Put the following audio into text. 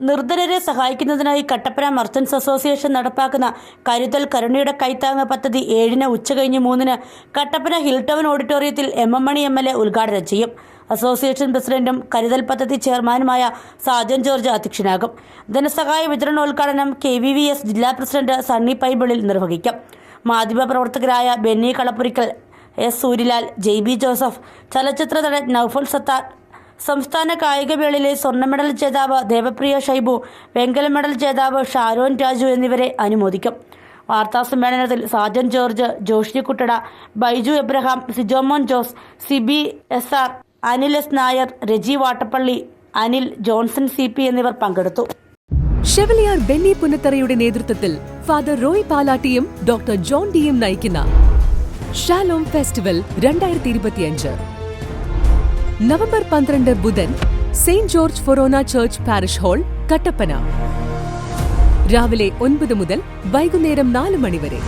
നിർധനരെ സഹായിക്കുന്നതിനായി Kattappana merchants association നടപ്പാക്കുന്ന കരുതൽ കരുണയുടെ കൈത്താങ്ങ പദ്ധതി ഏഴിന് ഉച്ചകഴിഞ്ഞ് മൂന്നിന് കട്ടപ്പന ഹിൽ ടൗൺ ഓഡിറ്റോറിയത്തിൽ M M Mani M L A ഉദ്ഘാടനം ചെയ്യും. അസോസിയേഷൻ പ്രസിഡന്റും കരുതൽ പദ്ധതി ചെയർമാനുമായ സാജൻ ജോർജ് അധ്യക്ഷനാകും. ധനസഹായ വിതരണോദ്ഘാടനം കെ വി വി എസ് ജില്ലാ പ്രസിഡന്റ് സണ്ണി പൈബിളിൽ നിർവഹിക്കും. മാധ്യമപ്രവർത്തകരായ Benny Kalappurackal S Suryalal J B Joseph ചലച്ചിത്ര നടൻ നൌഫൽ സത്താർ സംസ്ഥാന കായികവേളയിലെ സ്വർണ മെഡൽ ജേതാവ് ദേവപ്രിയ ഷൈബു വെങ്കല മെഡൽ ജേതാവ് ഷാരോൻ രാജു എന്നിവരെ അനുമോദിക്കും. വാർത്താ സമ്മേളനത്തിൽ Sajan George Joshy Kuttada Baiju Abraham Sijomon Jose Sibi S R Anil S Nair Reji Vattappally Anil Johnson C P എന്നിവർ പങ്കെടുത്തു. ഷെവലിയാർ ബെന്നി പുന്നത്തറയുടെ നേതൃത്വത്തിൽ ഫാദർ റോയ് പാലാട്ടിയും ഡോക്ടർ ജോൺ ഡിയും നയിക്കുന്ന ഷാലോം ഫെസ്റ്റിവൽ രണ്ടായിരത്തി ഇരുപത്തിയഞ്ച്. നവംബർ പന്ത്രണ്ട് ബുധൻ Saint George forane church parish hall Kattappana രാവിലെ ഒൻപത് മുതൽ വൈകുന്നേരം നാല് മണിവരെ